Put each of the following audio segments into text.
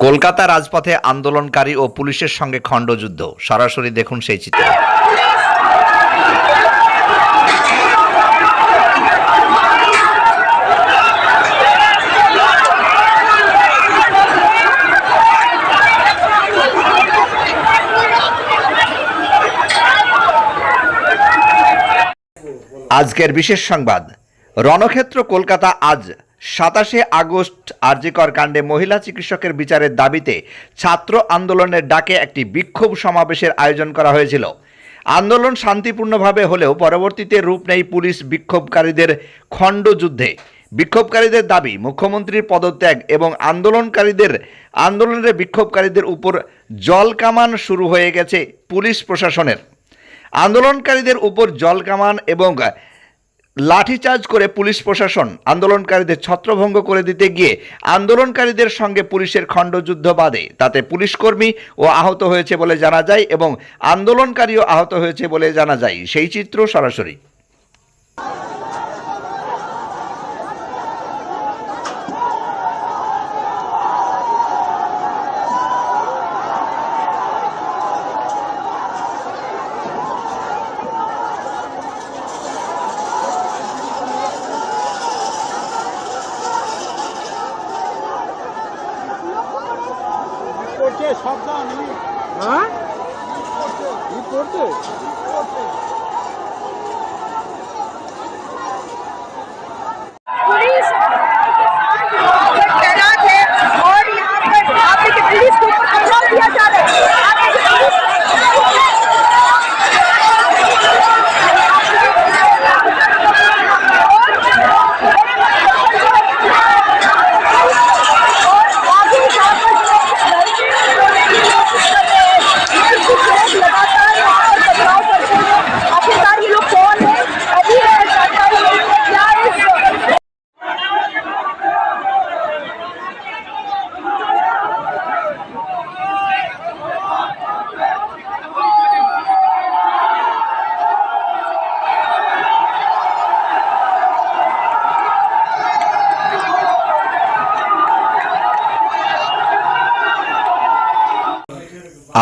কলকাতা রাজপথে আন্দোলনকারী ও পুলিশের সঙ্গে খণ্ডযুদ্ধ সরাসরি দেখুন সেই চিত্র। আজকের বিশেষ সংবাদ, রণক্ষেত্র কলকাতা আজ সাতাশে আগস্ট আরজিকর কাণ্ডে মহিলা চিকিৎসকের বিচারের দাবিতে ছাত্র আন্দোলনের ডাকে একটি বিক্ষোভ সমাবেশের আয়োজন করা হয়েছিল। আন্দোলন শান্তিপূর্ণভাবে হলেও পরবর্তীতে রূপ নেই পুলিশ বিক্ষোভকারীদের খণ্ডযুদ্ধে। বিক্ষোভকারীদের দাবি, মুখ্যমন্ত্রীর পদত্যাগ এবং আন্দোলনকারীদের, আন্দোলনের বিক্ষোভকারীদের উপর জলকামান শুরু হয়ে গেছে পুলিশ প্রশাসনের। আন্দোলনকারীদের উপর জলকামান এবং লাঠিচার্জ করে পুলিশ প্রশাসন আন্দোলনকারীদের ছত্রভঙ্গ করে দিতে গিয়ে আন্দোলনকারীদের সঙ্গে পুলিশের খণ্ডযুদ্ধ বাদে, তাতে পুলিশকর্মী ও আহত হয়েছে বলে জানা যায় এবং আন্দোলনকারীও আহত হয়েছে বলে জানা যায়। সেই চিত্র সরাসরি। করছে সাবধান হ্যাঁ? কি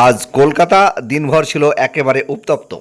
আজ কলকাতা দিনভর ছিল একেবারে উত্তপ্ত।